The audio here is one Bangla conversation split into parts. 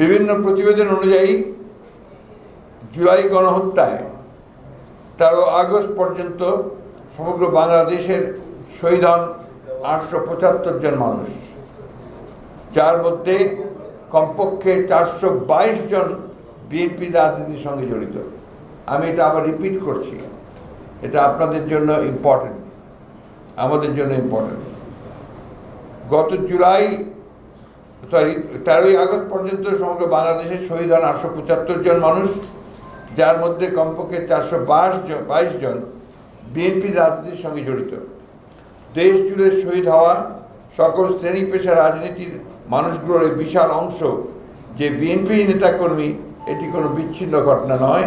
বিভিন্ন প্রতিবেদন অনুযায়ী জুলাই গণহত্যায় তেরো আগস্ট পর্যন্ত সমগ্র বাংলাদেশের শহীদ হন আটশো পঁচাত্তর জন মানুষ। যার মধ্যে কমপক্ষে চারশো বাইশ জন বিএনপি রাজনীতির সঙ্গে জড়িত। আমি এটা আবার রিপিট করছি। এটা আপনাদের জন্য ইম্পর্টেন্ট আমাদের জন্য ইম্পর্টেন্ট গত জুলাই সরি তেরোই আগস্ট পর্যন্ত সমগ্র বাংলাদেশের শহীদ হন আটশো পঁচাত্তর জন মানুষ, যার মধ্যে কমপক্ষে চারশো বাইশ জন বাইশ জন বিএনপি রাজনীতির সঙ্গে জড়িত। দেশ জুড়ে শহীদ হওয়া সকল শ্রেণি পেশা রাজনীতির মানুষগুলোর বিশাল অংশ যে বিএনপি নেতাকর্মী, এটি কোনো বিচ্ছিন্ন ঘটনা নয়,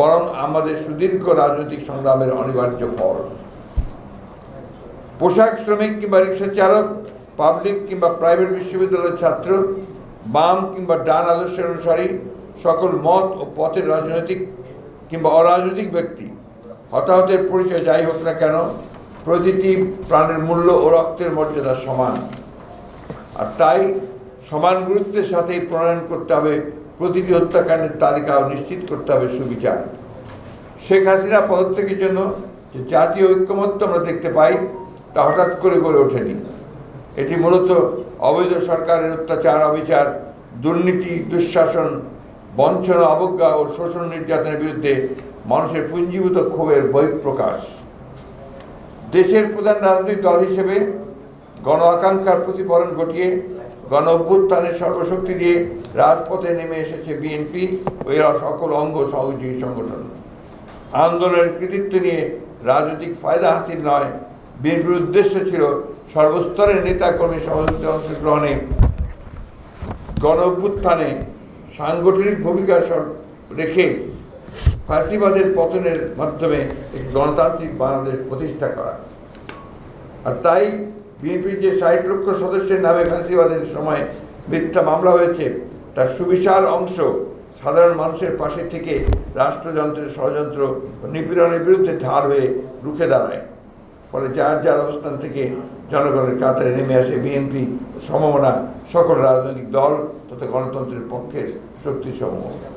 বরং আমাদের সুদীর্ঘ রাজনৈতিক সংগ্রামের অনিবার্য ফল। পোশাক শ্রমিক কিংবা রিক্সা চালক পাবলিক কিংবা প্রাইভেট বিশ্ববিদ্যালয়ের ছাত্র, বাম কিংবা ডান আদর্শের অনুসারী, সকল মত ও পথের রাজনৈতিক কিংবা অরাজনৈতিক ব্যক্তি। হতাহতের পরিচয় যাই হোক না কেন, প্রতিটি প্রাণের মূল্য ও রক্তের মর্যাদা সমান। আর তাই সমান গুরুত্বের সাথেই প্রণয়ন করতে হবে, প্রতিটি হত্যাকাণ্ডের তালিকা নিশ্চিত করতে হবে সুবিচার। শেখ হাসিনা পদত্যাগের জন্য যে জাতীয় ঐক্যমত্য আমরা দেখতে পাই, তা হঠাৎ করে গড়ে ওঠেনি। এটি মূলত অবৈধ সরকারের অত্যাচার, অবিচার, দুর্নীতি, দুঃশাসন, বঞ্চনা, অবজ্ঞা ও শোষণ নির্যাতনের বিরুদ্ধে মানুষের পুঞ্জীভূত ক্ষোভের বহিঃপ্রকাশ। দেশের প্রধান রাজনৈতিক দল হিসেবে গণ আকাঙ্ক্ষার প্রতিফলন ঘটিয়ে গণ অভ্যুত্থানের সর্বশক্তি দিয়ে রাজপথে নেমে এসেছে বিএনপি ও এরা সকল অঙ্গ সহযোগী সংগঠন। আন্দোলনের কৃতিত্ব নিয়ে রাজনৈতিক ফায়দা হাসিল নয় বিএনপির উদ্দেশ্য ছিল সর্বস্তরের নেতাকর্মী সহযোগিতা অংশগ্রহণে গণ অভ্যুত্থানে সাংগঠনিক ভূমিকা রেখে ফাঁসিবাদের পতনের মাধ্যমে একটি গণতান্ত্রিক বাংলাদেশ প্রতিষ্ঠা করা। আর তাই বিএনপির যে ষাট লক্ষ সদস্যের নামে ফাঁসিবাদের সময় মিথ্যা মামলা হয়েছে, তার সুবিশাল অংশ সাধারণ মানুষের পাশে থেকে রাষ্ট্রযন্ত্রের ষড়যন্ত্র নিপীড়নের বিরুদ্ধে ঢাল হয়ে রুখে দাঁড়ায়। ফলে যার যার অবস্থান থেকে জনগণের কাতারে নেমে আসে বিএনপি সমমনা, সকল রাজনৈতিক দল তথা গণতন্ত্রের পক্ষের শক্তি সমমনা।